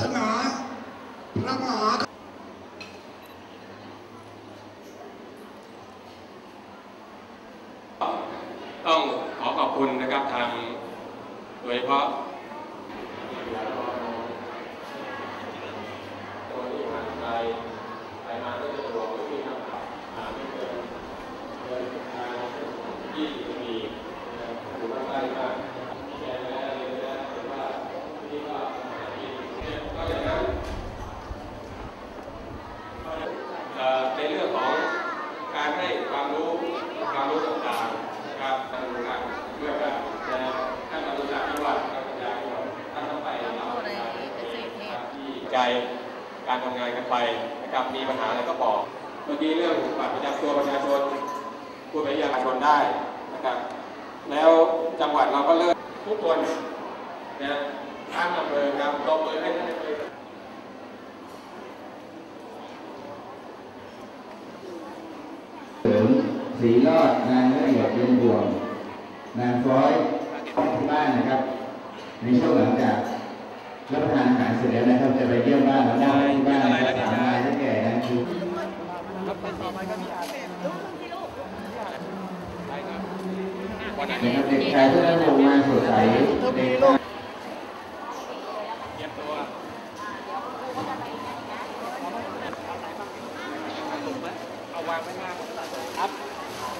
สนาพระมหาต้องขอขอบคุณนะครับทางโดยเฉพาะตัวที่มาไกลไปมาก็จะสะดวกไม่มีคำถามถามไม่เกินเกินทางยี่สิบนาทีนะครับถือว่าใกล้มากที่แจ้งไปแล้วเรียนไปแล้วเห็นว่าที่ก็หาที่เนี่ยก็อย่างนั้นเอ่อในเรื่องของ การให้ความรู้ความรู้ต่างๆครับทางการเพื่อการจะท่านมาดูจากจังหวัดการจัดการจังหวัดท่านต้องไปเรเทพที่ใจการทำงานกันไปนะครับมีปัญหาอะไรก็บอกเมื่อกี้เรื่องบัตรประจำตัวประชาชนพูดไปยังประชาชนได้นะครับแล้วจังหวัดเราก็เริ่มทุกคนนะทั้งอำเภอครับตบมือให้ท่านอำเภอ เสริม สีรอดนางละเอียดเย็นดวง นางฟ้อยที่บ้านนะครับ ในช่วงหลังจากรับประทานอาหารเสร็จแล้วนะครับจะไปเยี่ยมบ้านแล้วได้ที่บ้านนะครับสามนายที่แก่นั่นคือนะครับเด็กชายที่ได้วงมาสดใสเด็กชายเตรียมตัวเอาวางไว้ข้าครับ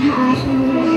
ง